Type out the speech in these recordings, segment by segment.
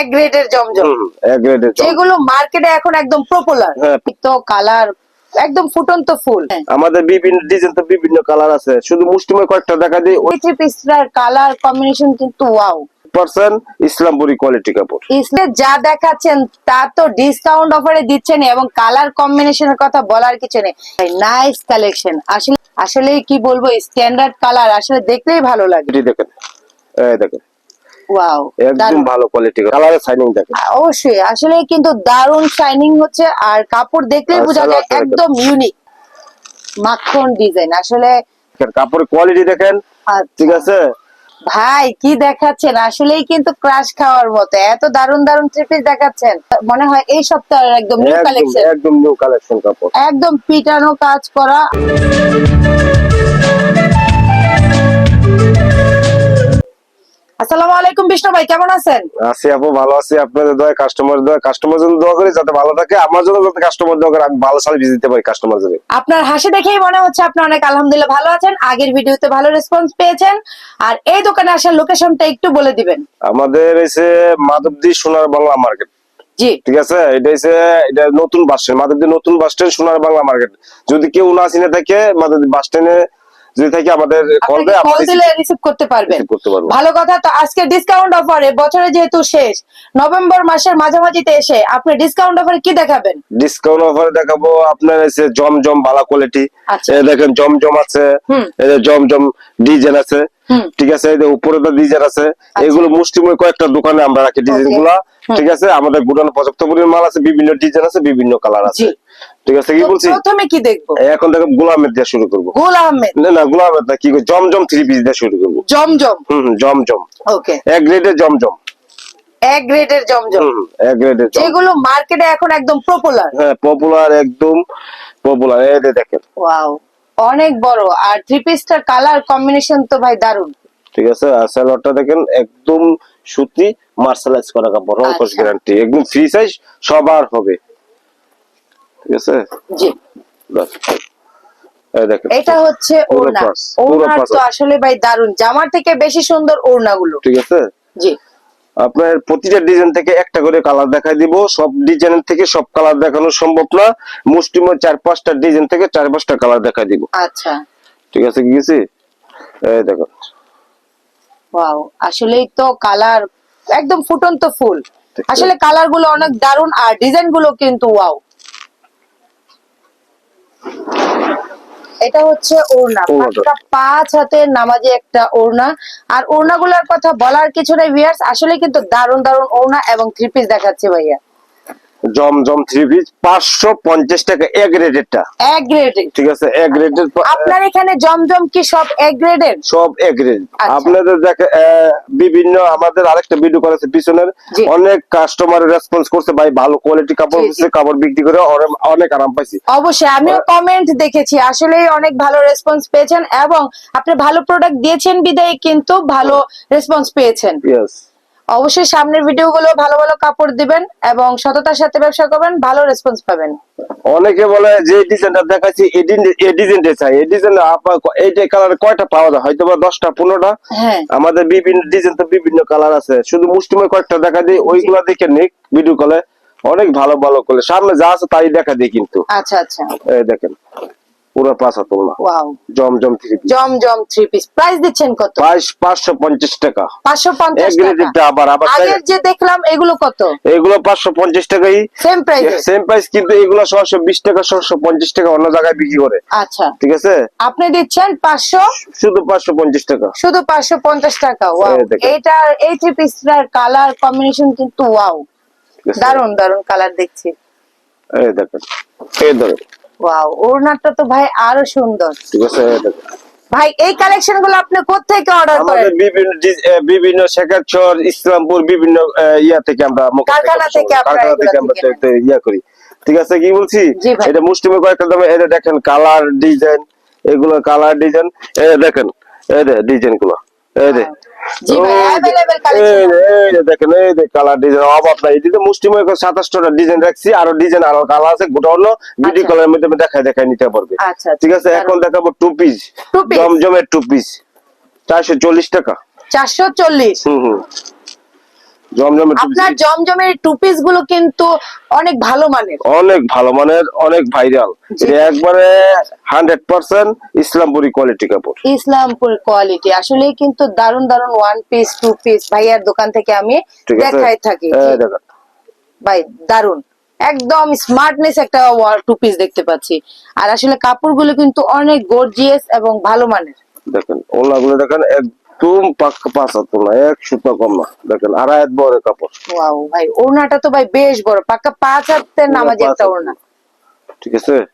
এক গ্রেডের জমজম। এক গ্রেডের যেগুলো মার্কেটে এখন একদম পপুলার হ্যাঁ। তো কালার একদম ফুটন্ত ফুল। আমাদের বিভিন্ন ডিজাইন তো বিভিন্ন কালার আছে। শুধু মুষ্টিময় কয়েকটা দেখা দিই ওই থ্রি পিসটার কালার কম্বিনেশন কিন্তু ওয়াও পার্সেন্ট ইসলামপুরি কোয়ালিটি কাপড়। ইসলে যা দেখাচ্ছেন তা তো ডিসকাউন্ট অফারে দিচ্ছেন এবং কালার কম্বিনেশনের কথা বলার কিছু নেই। নাইস কালেকশন আসলে আসলে কি বলব স্ট্যান্ডার্ড কালার আসলে দেখলেই ভালো লাগে। দেখেন। ওয়াও একদম ভালো কোয়ালিটি কালারের সাইনিং দেখেন। অবশ্যই। আসলে কিন্তু দারুণ শাইনিং হচ্ছে আর কাপড় দেখলেই বোঝা যায় একদম ইউনিক মাখন ডিজাইন আসলে কাপড়ের কোয়ালিটি দেখেন। আচ্ছা। ঠিক আছে? ভাই কি দেখাচ্ছেন? আসলেই কিন্তু ক্রাশ খাওয়ার মতো। এত দারুণ দারুণ থ্রি পিস দেখাচ্ছেন। মনে হয় এই সপ্তাহের একদম নিউ কালেকশন একদম নিউ কালেকশন কাপড়। একদম পিটানো কাজ করা। আসসালামু আলাইকুম বিষ্ণু ভাই কেমন আছেন? আছি আপু ভালো আছি। আপনাদের দোয়া কাস্টমার দোয়া কাস্টমার জন্য দোয়া করি যাতে ভালো থাকে। আমার জন্য যাতে কাস্টমার দোয়া করে আমি ভালো সার্ভিস দিতে পারি কাস্টমার জন্য। আপনার হাসি দেখেই মনে হচ্ছে আপনি অনেক আলহামদুলিল্লাহ ভালো আছেন। আগের ভিডিওতে ভালো রেসপন্স পেয়েছেন। আর এই দোকানে আসার লোকেশনটা একটু বলে দিবেন। আমাদের এসে মাধবদী সোনার বাংলা মার্কেট জি। ঠিক আছে? এটা হচ্ছে এটা নতুন বাস স্ট্যান্ড মাধবদী নতুন বাস স্ট্যান্ড সোনার বাংলা মার্কেট যদি কেউ না চিনে থাকে মাধবদী বাস স্ট্যান্ডে যদি থাকে আমাদের কল দেয় কল দিলে রিসিভ করতে পারবেন। ভালো কথা তো আজকে ডিসকাউন্ট অফারে বছরে যেহেতু শেষ নভেম্বর মাসের মাঝামাঝিতে এসে আপনি ডিসকাউন্ট অফারে কি দেখাবেন? ডিসকাউন্ট অফারে দেখাবো আপনার এসে জমজম ভালো কোয়ালিটি আচ্ছা। দেখেন জমজম আছে জমজম ডিজাইন আছে ঠিক আছে? উপরে তো ডিজাইন আছে এগুলো মুষ্টিময় কয়েকটা দোকানে আমরা রাখি ডিজাইনগুলা ঠিক আছে? আমাদের গুডানো পর্যাপ্ত পরিমাণ মাল আছে বিভিন্ন ডিজাইন আছে বিভিন্ন কালার আছে। ঠিক আছে কি বলছি? প্রথমে কি দেখব? এখন থেকে গোলামের দিয়ে শুরু করব। গুল না না গোলামের না কি জমজম থ্রি পিস দিয়ে শুরু করব। জমজম? হম হম, জমজম। ওকে। এক গ্রেডের জমজম। এক গ্রেডের জমজম। হম হম, এক গ্রেডের যেগুলো মার্কেটে এখন একদম পপুলার হ্যাঁ পপুলার একদম পপুলার এই দেখেন। ওয়াও অনেক বড়। আর থ্রি পিসটার কালার কম্বিনেশন তো ভাই দারুণ ঠিক আছে আর সালোয়ারটা দেখেন একদম সুতি মার্শালাইজ করা কাপড় আচ্ছা। গ্যারান্টি একদম ফ্রি সাইজ সবার হবে। ঠিক আছে? জি। এটা হচ্ছে ওড়না। পাস তো আসলে ভাই দারুণ জামার থেকে বেশি সুন্দর ওড়নাগুলো। ঠিক আছে? জি। আপনার প্রতিটা ডিজাইন থেকে একটা করে কালার দেখাই দিব। সব ডিজাইনের থেকে সব কালার দেখানো সম্ভব না। মুষ্টিময় চার পাঁচটা ডিজাইন থেকে চার পাঁচটা কালার দেখাই দিব। আচ্ছা। ঠিক আছে কি গেছি? এই দেখো। ওয়াও আসলেই তো কালার একদম ফুটন্ত ফুল। আসলে কালারগুলো অনেক দারুণ আর ডিজাইনগুলো কিন্তু ওয়াও। এটা হচ্ছে ওড়না। পাঁচটা পাঁচ হাতের নামাজে একটা ওড়না। আর ওড়নাগুলোর কথা বলার কিছু নাই ভিউয়ার্স আসলে কিন্তু দারুণ দারুণ ওড়না এবং থ্রি পিস দেখাচ্ছে ভাইয়া। জমজম থ্রি পিস পাঁচশো পঞ্চাশ টাকা এক রেটেরটা এক গ্রেডের ঠিক আছে এক রেটের আপনার এখানে জমজম কি সব এক গ্রেডের সব এক রেট আচ্ছা। আপনাদের দেখে বিভিন্ন আমাদের আরেকটা ভিডিও করেছে পিছনের। অনেক কাস্টমার রেসপন্স করছে ভাই ভালো কোয়ালিটি কাপড় জি। কাপড় বিক্রি করে অনেক আরাম পাইছি। অবশ্যই আমিও কমেন্ট দেখেছি আসলেই অনেক ভালো রেসপন্স পেয়েছেন এবং আপনি ভালো প্রোডাক্ট দিয়েছেন বিদায় কিন্তু ভালো রেসপন্স পেয়েছেন। ইয়েস অবশ্যই সামনের ভিডিও গুলো ভালো ভালো কাপড় দিবেন এবং সততার সাথে ব্যবসা করবেন ভালো রেসপন্স পাবেন। অনেকে বলে যে ডিজাইনটা দেখাচ্ছি এই ডিজাইন- এই ডিজাইনটা চাই। এই ডিজাইন এইটা কালার কয়টা পাওয়া যায়? হয়তো বা দশটা পনেরোটা। হ্যাঁ। আমাদের বিভিন্ন ডিজাইন তো বিভিন্ন কালার আছে। শুধু মুষ্টিময় কয়েকটা দেখা দিই ওইগুলা দেখে নিক ভিডিও কলে অনেক ভালো ভালো করলে সামনে যা আছে তাই দেখা দিই কিন্তু। আচ্ছা আচ্ছা। এই দেখেন। পুরো পাঁচ হাত না ওয়াও জমজম থ্রি পিস জম জম থ্রি পিস প্রাইস দিচ্ছেন কত? প্রাইস পাঁচশো পঞ্চাশ টাকা। পাঁচশো পঞ্চাশ এক গ্রেডেরটা টাকা আবার আবার আগের যে দেখলাম এগুলো কত? এগুলো পাঁচশো পঞ্চাশ টাকাই। সেম প্রাইস সেম প্রাইস কিন্তু এগুলো ছশো বিশ টাকা ছশো পঞ্চাশ টাকা অন্য জায়গায় বিক্রি করে। আচ্ছা। ঠিক আছে? আপনি দিচ্ছেন পাঁচশো? শুধু পাঁচশো পঞ্চাশ টাকা। শুধু পাঁচশো পঞ্চাশ টাকা ওয়াও এই এইটার এই থ্রি পিসটার কালার কম্বিনেশন কিন্তু ওয়াও দারুণ দারুণ কালার দেখছি। এই দেখেন। এই ধরেন। ওয়াও ওড়নাটা তো ভাই আরও সুন্দর। ঠিক আছে ভাই এই কালেকশনগুলো আপনি কোথেকে অর্ডার আমাদের বিভিন্ন বিভিন্ন শেখারচর ইসলামপুর বিভিন্ন ইয়া থেকে আমরা কারখানা থেকে কারখানা থেকে আমরা ইয়া করি। ঠিক আছে কি বলছি? এটা মুষ্টিমে কয়েকটা দামে এটা দেখেন কালার ডিজাইন এগুলো কালার ডিজাইন দেখেন এই ডিজাইনগুলো এই দেখেন এই যে কালার ডিজাইন অভাব নাই। এটিতে মুষ্টিময় সাতাশটা ডিজাইন রাখছি আরও ডিজাইন আরও কালার আছে গোটা হলো ভিডিও আচ্ছা। কলের মধ্যে নিতে পারবে। আচ্ছা, ঠিক আছে এখন দেখাবো টু পিস Two piece। জমজমের টু পিস চারশো চল্লিশ টাকা। চারশো চল্লিশ? হুম হুম। জমজমের আপনার জমজমের টু পিসগুলো কিন্তু অনেক ভালো মানের। অনেক ভালো মানের অনেক ভাইরাল। একবারে হান্ড্রেড পার্সেন্ট ইসলামপুরি কোয়ালিটি কাপড়। ইসলামপুর কোয়ালিটি আসলে কিন্তু দারুণ দারুণ ওয়ান পিস টু পিস ভাইয়ার দোকান থেকে আমি দেখাই থাকি। এই ভাই দারুণ একদম স্মার্টনেস একটা টু পিস দেখতে পাচ্ছি। আর আসলে কাপড়গুলো কিন্তু অনেক গর্জিয়াস এবং ভালো মানের। দেখেন ওলাগুলো দেখেন একদম না এক সুতো কম না। দেখেন আড়াই হাত বড় কাপড়। ওয়াও ভাই ওড়নাটা তো ভাই বেশ বড়। পাক্কা পাঁচ হাতের নামাজি একটা। ওড়না। ঠিক আছে?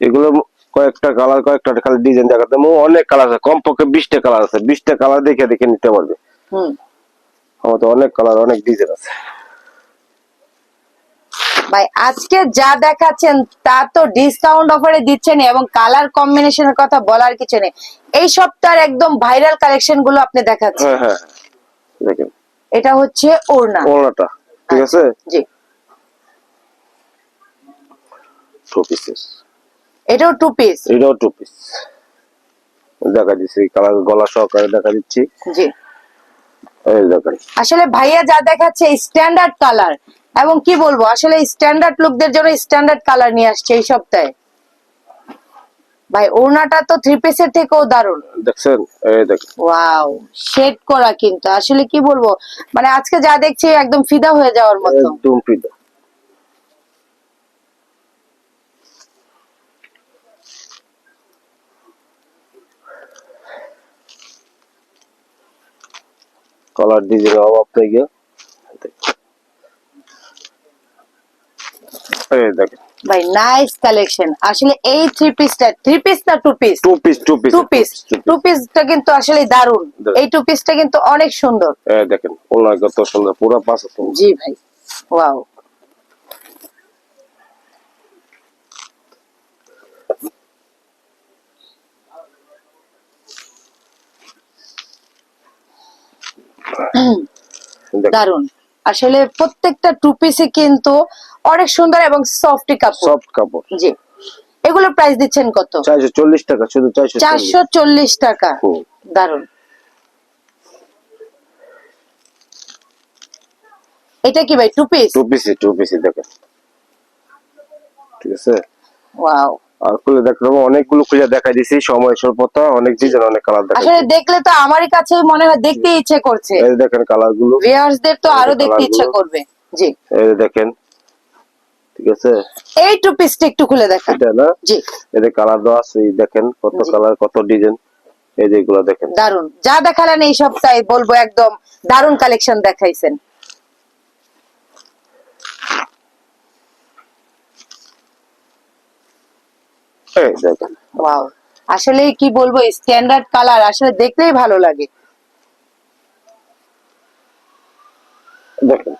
এগুলো কয়েকটা কালার কয়েকটা খালি ডিজাইন দেখাতে অনেক কালার আছে কমপক্ষে বিশটা কালার আছে। বিশটা কালার দেখে দেখে নিতে পারবে। হুম। আমার তো অনেক কালার অনেক ডিজাইন আছে। ভাই আজকে যা দেখাচ্ছেন তা তো ডিসকাউন্ট অফারে দিচ্ছেন এবং কালার কম্বিনেশনের কথা বলার কিছু নেই। এই সপ্তাহের একদম ভাইরাল কালেকশনগুলো আপনি দেখাচ্ছেন। হ্যাঁ হ্যাঁ। দেখেন। এটা হচ্ছে ওড়না। ওনাটা ঠিক আছে? জি। টু পিসেস এটাও টু পিস এটাও টু পিস দেখা দিচ্ছি কালার গলা সহকারে দেখা দিচ্ছি। জি। এই দেখেন। আসলে ভাইয়া যা দেখাচ্ছে স্ট্যান্ডার্ড কালার এবং কি বলব আসলে স্ট্যান্ডার্ড লোকদের জন্য স্ট্যান্ডার্ড কালার নিয়ে আসছে এই সপ্তাহে। ভাই ওড়নাটা তো থ্রি পিসের থেকেও দারুণ। দেখছেন? ওয়াও শেড করা কিন্তু। আসলে কি বলব মানে আজকে যা দেখছি একদম ফিদা হয়ে যাওয়ার মতো। একদম ফিদা। কালার ডিজাইন অভাব নেই গিয়ে। এই দেখেন ভাই নাইস কালেকশন আসলে এই থ্রি পিসটা থ্রি পিস না two piece two piece two piece two piece two পিসটা কিন্তু আসলে দারুণ। দারুণ। এই টু পিসটা কিন্তু অনেক সুন্দর। এই দেখেন ওনার কত সুন্দর পুরো পাঁচ জি ভাই ওয়াও দারুণ। আসলে প্রত্যেকটা টু পিসে কিন্তু অনেক সুন্দর এবং সফট কাপড়। সফট কাপড়। জি। এগুলো প্রাইস দিচ্ছেন কত? চারশো চল্লিশ টাকা শুধু চারশো চারশো চল্লিশ টাকা। হুম। দারুণ। এটা কি ভাই টু পিস টু পিসি টু পিসি দেখেন। ঠিক আছে? ওয়াও আর খুলে দেখলাম অনেকগুলো খুলে দেখাই দিছি সময় স্বল্পতা অনেক ডিজাইন অনেক কালার দেখাই আসলে দেখলে তো আমারই কাছে মনে হয় দেখতে ইচ্ছে করছে। এই দেখেন কালারগুলো। ভিউয়ার্সদের তো আরও দেখতে ইচ্ছে করবে। জি। এই দেখেন। ঠিক আছে? এই টু পিসটা একটু খুলে দেখান। এটা না? জি। এদের কালার দেওয়া আছে দেখেন কত কালার কত ডিজাইন এই যে এগুলো দেখেন। দারুণ যা দেখালেন এই সপ্তাহে বলব একদম দারুণ কালেকশন দেখাইছেন। এই দেখেন ওয়াও আসলে কি বলব স্ট্যান্ডার্ড কালার আসলে দেখলেই ভালো লাগে। দেখেন।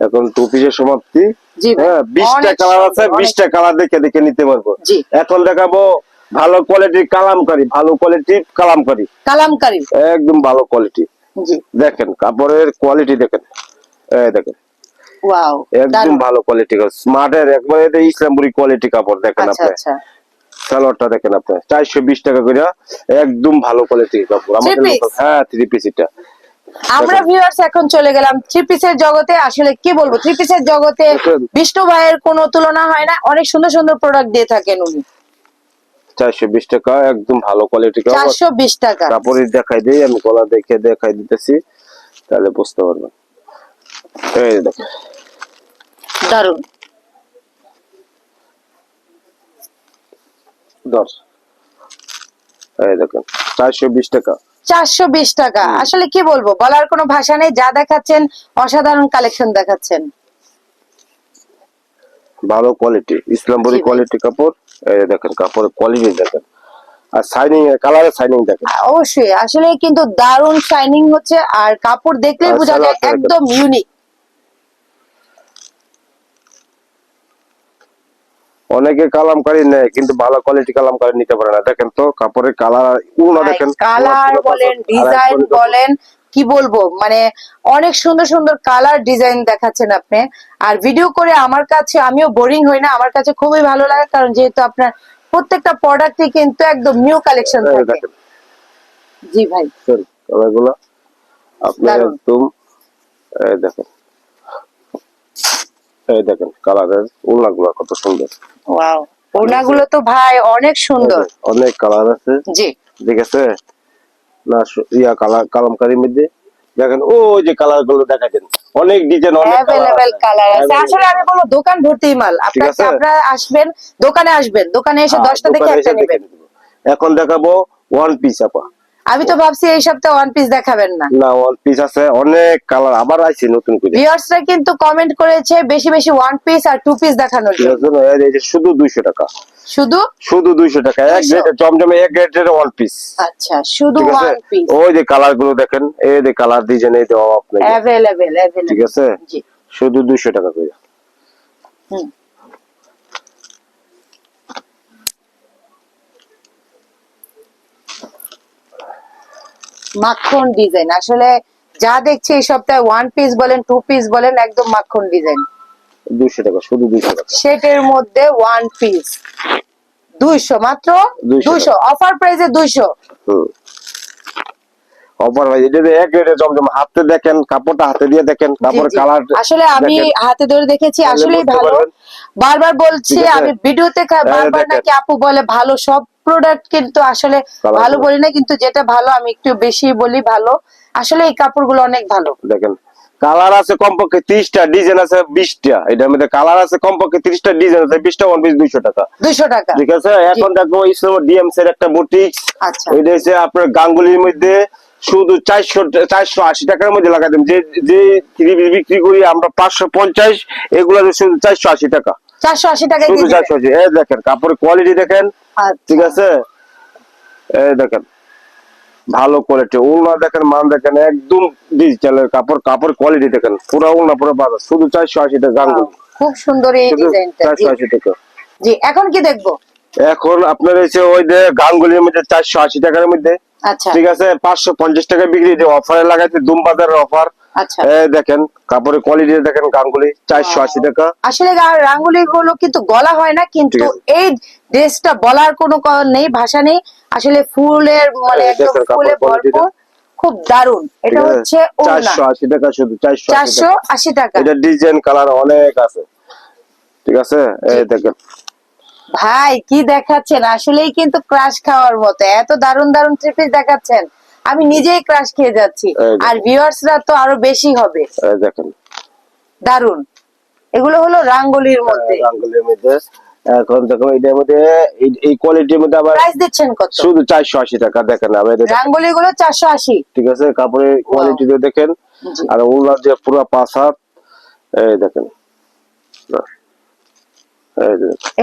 এখন টু পিসের সমাপ্তি হ্যাঁ বিশটা কালার আছে বিশটা কালার দেখে দেখে নিতে পারব। এখন দেখাবো ভালো কোয়ালিটির কালামকারি ভালো কোয়ালিটির কালামকারি। কালামকারি। একদম ভালো কোয়ালিটি দেখেন কাপড়ের কোয়ালিটি দেখেন। এই দেখেন। ওয়াও একদম ভালো কোয়ালিটি স্মার্টের একবারে এটা ইসলামপুরি কোয়ালিটি কাপড় দেখেন আচ্ছা আপনি। আচ্ছা। সালোয়ারটা দেখেন আপনি চারশো বিশ টাকা করে একদম ভালো কোয়ালিটির কাপড় আমাদের হ্যাঁ থ্রি পিস এটা। আমরা ভিউয়ার্স এখন চলে গেলাম থ্রি পিসের জগতে। আসলে কি বলব থ্রি পিসের জগতে বিষ্ণু ভাইয়ের কোনো তুলনা হয় না। অনেক সুন্দর সুন্দর প্রোডাক্ট দিয়ে থাকেন উনি। চারশো বিশ টাকা একদম ভালো কোয়ালিটি চারশো বিশ টাকা। কাপড়ের দেখাই দিই আমি গলা দেখে দেখাই দিতেছি তাহলে বুঝতে পারবেন। এই দারুণ এই চারশো বিশ টাকা। চারশো বিশ টাকা। আসলে কি বলব বলার কোনো ভাষা নেই যা দেখাচ্ছেন অসাধারণ কালেকশন দেখাচ্ছেন। ভালো কোয়ালিটি ইসলামপুরি কাপড়। এই দেখেন কাপড়ের কোয়ালিটি দেখেন। আর কালারের সাইনিং দেখেন। অবশ্যই আসলে কিন্তু দারুণ শাইনিং হচ্ছে আর কাপড় দেখলে বোঝা যায় একদম ইউনিক অনেকে কালামকারি নেয় কিন্তু ভালো কোয়ালিটি কালামকারি নিতে পারে না। দেখেন তো কাপড়ের কালার উড়না দেখেন কালার বলেন ডিজাইন বলেন কি বলব? মানে অনেক সুন্দর সুন্দর কালার ডিজাইন দেখাচ্ছেন আপনি। আর ভিডিও করে আমার কাছে আমিও বোরিং হই না আমার কাছে খুবই ভালো লাগে কারণ যেহেতু আপনার প্রত্যেকটা প্রোডাক্টই কিন্তু একদম নিউ কালেকশন এই থাকে। জি ভাই। কালারগুলো। আপনি একদম এই দেখেন। এই দেখেন কালারের কত সুন্দর। ওয়াও ওড়নাগুলো তো ভাই অনেক সুন্দর। অনেক কালার আছে। জি। ঠিক আছে না ইয়া কালার কালামকারীর মধ্যে। দেখেন ওই যে কালারগুলো দেখাচ্ছেন। অনেক ডিজাইন অনেক অ্যাভেলেবেল কালার আছে। আসলে আমি বলব দোকান ভর্তি মাল? আপনারা আসবেন দোকানে আসবেন। দোকানে এসে হ্যাঁ, দশটা থেকে একটা দেখে নেবেন। এখন দেখাবো ওয়ান পিস আপা। আমি তো ভাবছি এই সপ্তাহে ওয়ান পিস দেখাবেন না। না ওয়ান পিস আছে অনেক কালার আবার আইছে নতুন করে। ভিউয়ার্সরা কিন্তু কমেন্ট করেছে বেশি বেশি ওয়ান পিস আর টু পিস দেখানোর জন্য। এই যে শুধু দুইশো টাকা। শুধু? শুধু দুইশো টাকা এক 200 গ্রেড জমজমে এক গ্রেডের ওয়ান পিস আচ্ছা শুধু ওয়ান পিস ওই যে কালারগুলো দেখেন এই যে কালার ডিজাইন এই দেওয়া আপনাকে অ্যাভেলেবেল ঠিক আছে? জি। শুধু দুইশো টাকা করে। হুম। মাখন ডিজাইন আসলে যা দেখছি এই সপ্তাহে ওয়ান পিস বলেন টু পিস বলেন একদম মাখন ডিজাইন দুইশো টাকা শুধু দুইশো টাকা। সেটের মধ্যে ওয়ান পিস দুইশো মাত্র? দুইশো অফার প্রাইসে দুইশো। অফার ভাই এটা এক গ্রেডের জমজম হাতে দেখেন কাপড়টা হাতে দিয়ে দেখেন কাপড় কালার আসলে আমি হাতে ধরে দেখেছি তাহলে ভালো। বারবার বলছি আমি ভিডিওতে বারবার নাকি আপু বলে ভালো সব প্রোডাক্ট কিন্তু আসলে ভালো বলি না কিন্তু যেটা ভালো আমি একটু বেশি বলি ভালো। আসলে এই কাপড়গুলো অনেক ভালো। দেখেন কালার আছে কমপক্ষে ত্রিশটা ডিজাইন আছে বিশটা। এটার মধ্যে কালার আছে কমপক্ষে ত্রিশটা ডিজাইন আছে বিশটা ওয়ান পিস দুইশো টাকা। দুইশো টাকা। ঠিক আছে? এখন দেখো ইসলাম ডিএমসি এর একটা বুটিক আচ্ছা। ওইটা হচ্ছে আপনার গাঙ্গুলির মধ্যে শুধু চারশো চারশো আশি টাকার মধ্যে লাগাই দেন। যে যে বিক্রি করি আমরা পাঁচশো পঞ্চাশ এগুলো শুধু চারশো আশি টাকা। চারশো আশি টাকা শুধু চারশো আশি। দেখেন কাপড়ের কোয়ালিটি দেখেন ঠিক আছে? দেখেন ভালো কোয়ালিটি উলনা দেখেন মান দেখেন একদম ডিজিটালের কাপড় কাপড় কোয়ালিটি দেখেন পুরো উলনা পুরো বাজার। শুধু চারশো আশি টাকা খুব সুন্দর এই ডিজাইনটা চারশো আশি টাকা। জি এখন কি দেখব? এখন আপনার এসে ওই যে গাঙ্গুলির মধ্যে চারশো আশি টাকার মধ্যে আচ্ছা ঠিক আছে পাঁচশো পঞ্চাশ টাকা বিক্রি অফারে লাগাইছে দুম বাজারের অফার। আচ্ছা। দেখেন কাপড়ের কোয়ালিটি দেখেন গাঙ্গুলি চারশো আশি টাকা। আসলে রাঙ্গুলি গুলো কিন্তু গলা হয় না কিন্তু এই ড্রেসটা বলার কোনো নেই ভাষা নেই। আসলে ফুলের মানে ফুলে ভরপুর খুব দারুণ এটা হচ্ছে চারশো আশি টাকা শুধু চারশো আশি চারশো টাকা আশি টাকা। এটা ডিজাইন কালার অনেক আছে। ঠিক আছে? এই দেখেন। ভাই কি দেখাচ্ছেন? আসলেই কিন্তু ক্রাশ খাওয়ার মতো। এত দারুণ দারুণ থ্রি পিস দেখাচ্ছেন। আমি নিজেই ক্রাশ খেয়ে যাচ্ছি। আর ভিউয়ার্সরা তো আরও বেশি হবে। দেখেন। দারুণ। এগুলো হলো রাঙ্গুলির মধ্যে। গাঙ্গুলির মধ্যে। এখন দেখো এটার মধ্যে এই- কোয়ালিটির মধ্যে আবার প্রাইস দিচ্ছেন কত? শুধু চারশো আশি টাকা দেখেন আবার এটা- রাঙ্গুলি গুলো চারশো আশি। ঠিক আছে কাপড়ের কোয়ালিটি দেখেন। আর উল্লার যে পুরো পাঁচ হাত এই দেখেন।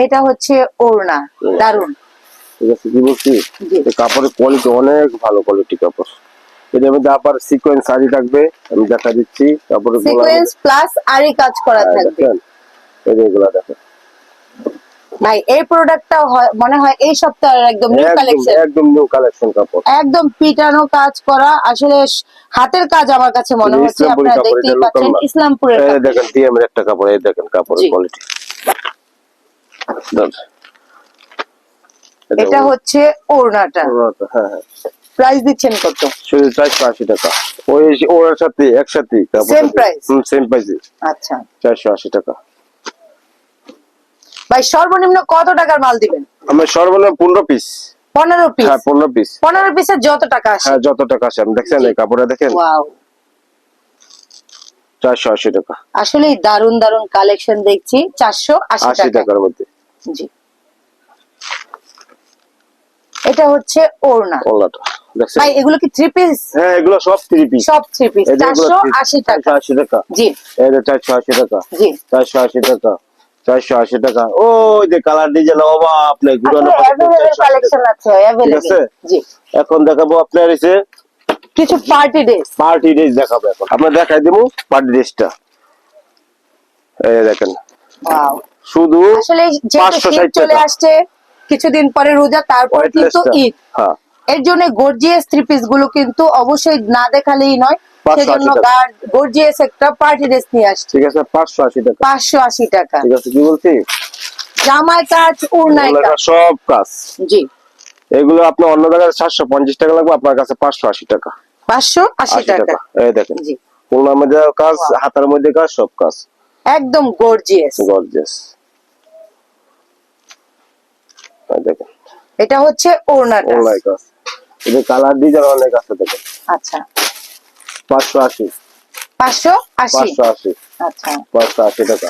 এটা হচ্ছে ওড়না দারুণ। ঠিক আছে কি বলছি? কাপড়ের কোয়ালিটি অনেক ভালো কোয়ালিটি কাপড়। এটার মধ্যে আবার সিকোয়েন্স শাড়ি থাকবে আমি দেখা দিচ্ছি কাপড়ের সিকোয়েন্স প্লাস আরই কাজ করা হ্যাঁ, থাকবে। এই যে এগুলা দেখেন। ভাই এই প্রোডাক্টটা মনে হয় এই সপ্তাহের একদম নিউ কালেকশন একদম নিউ কালেকশন কাপড়। একদম পিটানো কাজ করা আসলে হাতের কাজ আমার কাছে মনে হচ্ছে আপনারা দেখতেই পাচ্ছেন ইসলামপুরের দেখেন এর একটা কাপড় এই দেখেন কাপড়ের কোয়ালিটি এটা হচ্ছে ওড়নাটা। হ্যাঁ হ্যাঁ। প্রাইস দিচ্ছেন কত? শুধু চারশো আশি টাকা। ওই ওর সাথে একসাথে? সেম প্রাইসে আচ্ছা। চারশো আশি টাকা। ভাই সর্বনিম্ন কত টাকার মাল দিবেন? আমার সর্বনিম্ন পনেরো পিস পনেরো পিস হ্যাঁ পনেরো পিস পনেরো পিসের যত টাকা আসে। হ্যাঁ যত টাকা আছে আমি দেখছেন এই কাপড়টা দেখেন? ওয়াও। চারশো আশি টাকা। আসলেই দারুণ দারুণ কালেকশন দেখছি। চারশো আশি টাকার মধ্যে। জি। এটা হচ্ছে ওড়না। দেখছেন? ভাই এগুলো কি থ্রি পিস হ্যাঁ এগুলো সব থ্রি পিস সব থ্রি পিস চারশো আশি টাকা। চারশো আশি টাকা। জি। এটা চারশো আশি টাকা। জি। চারশো আশি টাকা। চারশো আশি টাকা। ওই যে কালার অবা আপনি কালেকশন আছে আছে? জি। এখন দেখাবো আপনার এসে কিছু পার্টি ড্রেস পার্টি ড্রেস দেখাবো এখন। আপনার দেখাই দিব পার্টি ড্রেসটা এই দেখেন। ওয়াও শুধু আসলে যেহেতু 560 চলে আসছে কিছুদিন পরে রোজা তারপর কিন্তু ঈদ। হ্যাঁ। এর জন্য গর্জিয়াস থ্রি পিসগুলো কিন্তু অবশ্যই না দেখালেই নয়। সেজন্য গর্জিয়াস একটা পার্টি ড্রেস নিয়ে আসছে। ঠিক আছে পাঁচশো আশি টাকা। পাঁচশো আশি টাকা। ঠিক আছে কি বলছি? জামাই কাজ উড়নাই এগুলো কাজ সব কাজ। জি। এগুলো আপনি অন্য জায়গায় সাতশো পঞ্চাশ টাকা লাগবে আপনার কাছে টাকা। এই দেখেন। জি। কাজ হাতের মধ্যে কাজ সব কাজ। একদম গর্জিয়াস গর্জিয়াস দেখেন। এটা হচ্ছে ওড়নাটা কাজ এদের কালার ডিজাইন অনেক আছে দেখেন। আচ্ছা। পাঁচশো আশি। পাঁচশো আশি? পাঁচশো আশি। আচ্ছা। পাঁচশো আশি টাকা।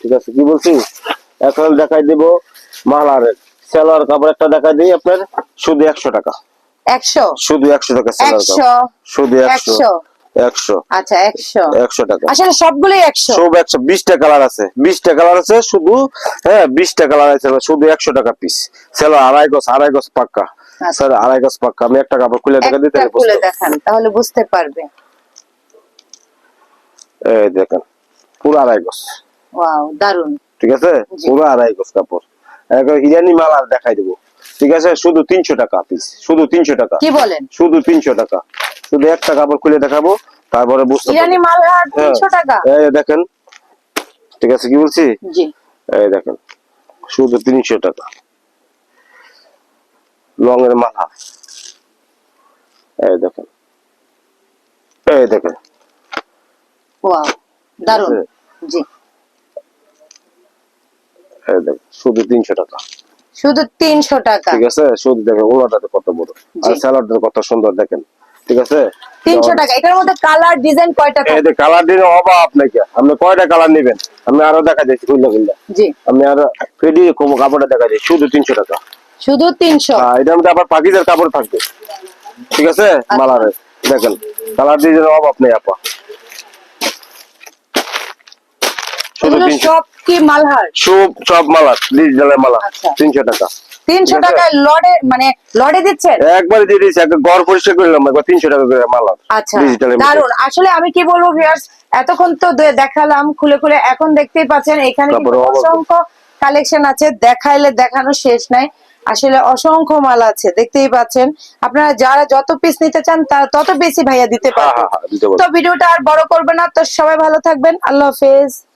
ঠিক আছে কি বলছি? এখন দেখাই দিব মালারের সেলোয়ার কাপড়। একটা দেখাই দিই আপনার শুধু একশো টাকা। একশো? শুধু একশো টাকা সেলোয়ার একশো। কাপড়। শুধু একশো। একশো। আচ্ছা একশো। একশো টাকা। আসলে সবগুলোই একশো? সব একশো বিশটা কালার আছে। বিশটা কালার আছে শুধু হ্যাঁ বিশটা কালার আছে শুধু একশো টাকা পিস সেলো আড়াই পাক্কা। আচ্ছা। স্যার আড়াই গজ পাক্কা। আমি একটা কাপড় খুলে দেখা দিতে খুলে দেখান তাহলে বুঝতে পারবে। এই দেখেন পুরো আড়াই গজ। ওয়াও দারুণ ঠিক আছে? জি। পুরো আড়াই গজ কাপড়। একবার ইরানি মাল আর দেখাই দেবো। ঠিক আছে? শুধু তিনশো টাকা পিস শুধু তিনশো টাকা। কি বলেন? শুধু তিনশো টাকা। শুধু একটা কাপড় খুলে দেখাবো তারপরে বুঝতে ইরানি হ্যাঁ। টাকা। এই দেখেন ঠিক আছে কি বলছি? জি। এই দেখেন শুধু তিনশো টাকা। লং এর মাথা এই দেখেন এই দেখেন। ওয়াও দারুণ জি। এই দেখেন শুধু তিনশো টাকা। শুধু তিনশো টাকা। ঠিক আছে? শুধু দেখেন কত বড়। আর জি। কত সুন্দর দেখেন। ঠিক আছে? তিনশো টাকা। এটার মধ্যে কালার ডিজাইন কয়টা এই যে কালার দিন অভাব আপনাকে আপনি কয়টা কালার নেবেন? আমি আরও দেখা যাচ্ছি খুললে খুললে। জি। আমি আরও রেডি কাপড়টা দেখা যাই শুধু তিনশো টাকা। শুধু তিনশো? হ্যাঁ, এটার মধ্যে আবার পাকিজের কাপড় থাকবে। ঠিক আছে? আচ্ছা। মালারের দেখেন কালার ডিজাইনের অভাব আপনি আপা। শুধু সব কি মালহার? সব সব মালা ডিজিটালের মালা আচ্ছা। তিনশো টাকা। তিনশো টাকায় লড়ে মানে লড়ে দিচ্ছেন? একবার দিয়ে একবার ঘর পরিষ্কার করলাম একবার তিনশো টাকা করে মালা আচ্ছা দারুণ আসলে আমি কি বলব ভিউয়ার্স এতক্ষণ তো দেখালাম খুলে খুলে এখন দেখতেই পাচ্ছেন এখানে অসংখ্য কালেকশন আছে দেখাইলে দেখানো শেষ নাই। আসলে অসংখ্য মাল আছে দেখতেই পাচ্ছেন। আপনারা যারা যত পিস নিতে চান তারা তত বেশি ভাইয়া দিতে হ্যাঁ পারবেন। হ্যাঁ হ্যাঁ দিতে তো ভিডিওটা আর বড় করবে না তো সবাই ভালো থাকবেন। আল্লাহ হাফেজ।